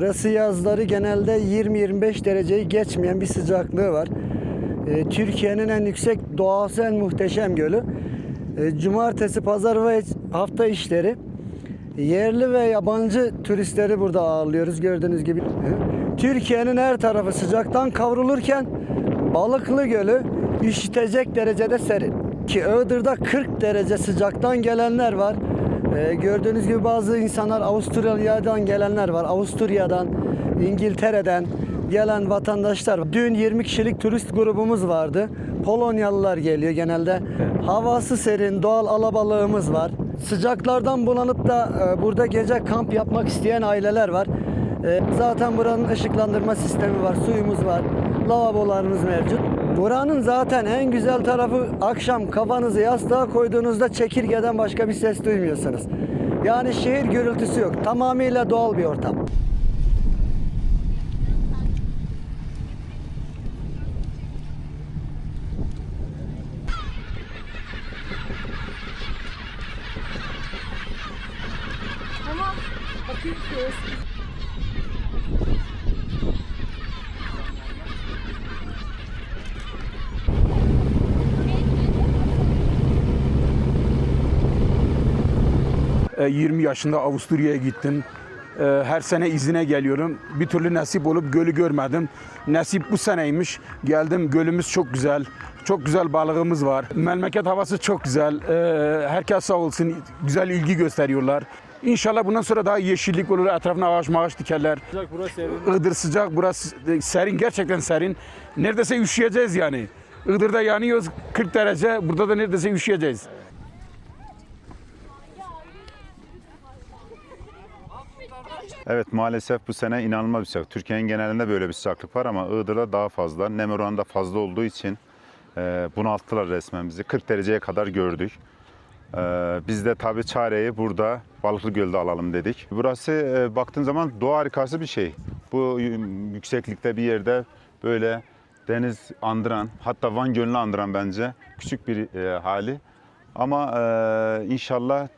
kışı yazları genelde 20-25 dereceyi geçmeyen bir sıcaklığı var. E, Türkiye'nin en yüksek doğası en muhteşem gölü. E, Cumartesi, pazar ve hafta işleri yerli ve yabancı turistleri burada ağırlıyoruz gördüğünüz gibi. Türkiye'nin her tarafı sıcaktan kavrulurken Balıklı Gölü üşütecek derecede serin. Ki Iğdır'da 40 derece sıcaktan gelenler var. Ee, gördüğünüz gibi bazı insanlar Avustralya'dan gelenler var. Avusturya'dan, İngiltere'den gelen vatandaşlar. Dün 20 kişilik turist grubumuz vardı. Polonyalılar geliyor genelde. Havası serin, doğal alabalığımız var. Sıcaklardan bulanıp da e, burada gece kamp yapmak isteyen aileler var. E, zaten buranın ışıklandırma sistemi var, suyumuz var, lavabolarımız mevcut. Buranın zaten en güzel tarafı akşam kafanızı yastığa koyduğunuzda çekirgeden başka bir ses duymuyorsunuz. Yani şehir gürültüsü yok. Tamamıyla doğal bir ortam. Tamam. Bakayım 20 yaşında Avusturya'ya gittim. E, Her sene izine geliyorum. Bir türlü nasip olup gölü görmedim. Nasip bu seneymiş. Geldim gölümüz çok güzel. Çok güzel balığımız var. Memleket havası çok güzel. E, Herkes sağ olsun güzel ilgi gösteriyorlar. İnşallah bundan sonra daha yeşillik olur. Etrafına ağaç mağaç dikerler. Sıcak burası serin. Iğdır sıcak, burası serin, gerçekten serin. Neredeyse üşüyeceğiz yani. Iğdır'da yanıyoruz 40 derece, burada da neredeyse üşüyeceğiz. Evet maalesef bu sene inanılmaz bir sıcak. Türkiye'nin genelinde böyle bir sıcaklık var ama Iğdır'da daha fazla. Nem oranı da fazla olduğu için e, bunalttılar resmen bizi. 40 dereceye kadar gördük. E, biz de tabii çareyi burada Balıklı Göl'de alalım dedik. Burası e, baktığın zaman doğa harikası bir şey. Bu yükseklikte bir yerde böyle deniz andıran, hatta Van Gölü'nü andıran bence küçük bir e, hali. Ama e, inşallah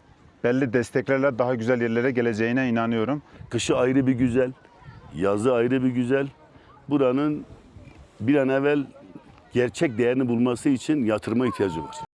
belli desteklerle daha güzel yerlere geleceğine inanıyorum. Kışı ayrı bir güzel, yazı ayrı bir güzel. Buranın bir an evvel gerçek değerini bulması için yatırıma ihtiyacı var.